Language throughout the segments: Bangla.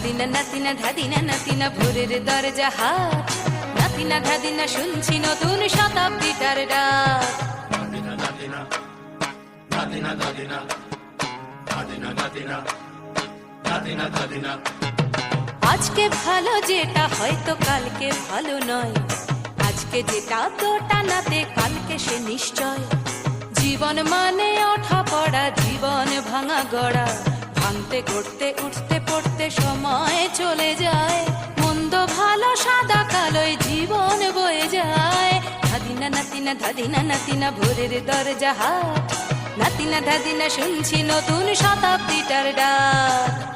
ধাদিনা নাতিনা ধাদিনা নাতিনা ভোরের দরজা নাতিনা ধাদিনা শুনছি নতুন শতাব্দীটার ডাক। আজকে ভালো যেটা হয়তো কালকে ভালো নয়। আজকে যেটা তো টানাতে কালকে সে নিশ্চয়। জীবন মানে ওঠা পড়া জীবন ভাঙা গড়া। ভাঙতে করতে, উঠতে, পড়তে সময় চলে যায়। মন্দ, ভালো, সাদা কালোয় জীবন বয়ে যায়। ধাদিনা নাতিনা ধাদিনা নাতিনা, ভোরের দরজা হাট। নাতিনা ধাদিনা শুনছি নতুন শতাব্দীটার ডাক।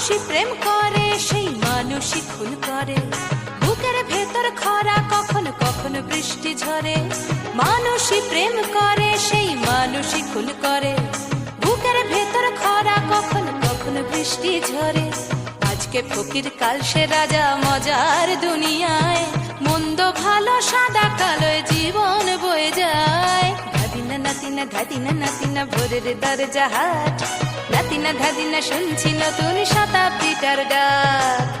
মানুষই প্রেম করে, সেই মানুষই খুন করে। বুকের ভেতর খরা কখন কখন বৃষ্টি ঝরে। মানুষই প্রেম করে, সেই মানুষই খুন করে। বুকের ভেতর খরা কখন কখন বৃষ্টি ঝরে। আজকে ফকির কাল সে রাজা মজার দুনিয়ায়। মন্দ ভালো সাদা কালোয় জীবন বয়ে যায়। নাতিনা নাতিনা ভোরের দরজা নাতিনা ধাদিনা শুনছি নতুন শতাব্দীটার ডাক।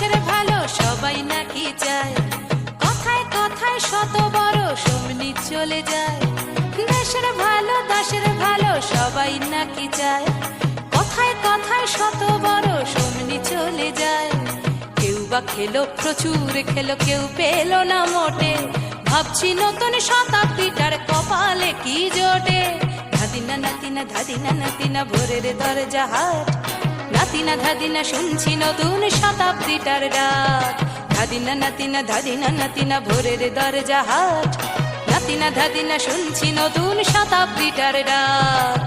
ভালো ভালো সবাই নাকি চায়। কথায় কথায় শত বড় সমনি চলে যায়। দেশের ভালো, দশের ভালো সবাই নাকি চায়। কথায় কথায় শত বড় সমনি চলে যায়। কেউ বা খেলো, প্রচুর খেলো, কেউ পেল না মোটে। ভাবছি নতুন শতাব্দীটার কপালে কি জোটে। ধাদিনা নাতিনা ধাদিনা নাতিনা, ভোরের দরজা হাট। নাতিনা ধাদিনা শুনছি নতুন শতাব্দীটার ডাক। ধাদিনা নাতিনা ধাদিনা নাতিনা ভোরের দরজা হাট। নাতিনা ধাদিনা শুনছি নতুন শতাব্দীটার ডাক।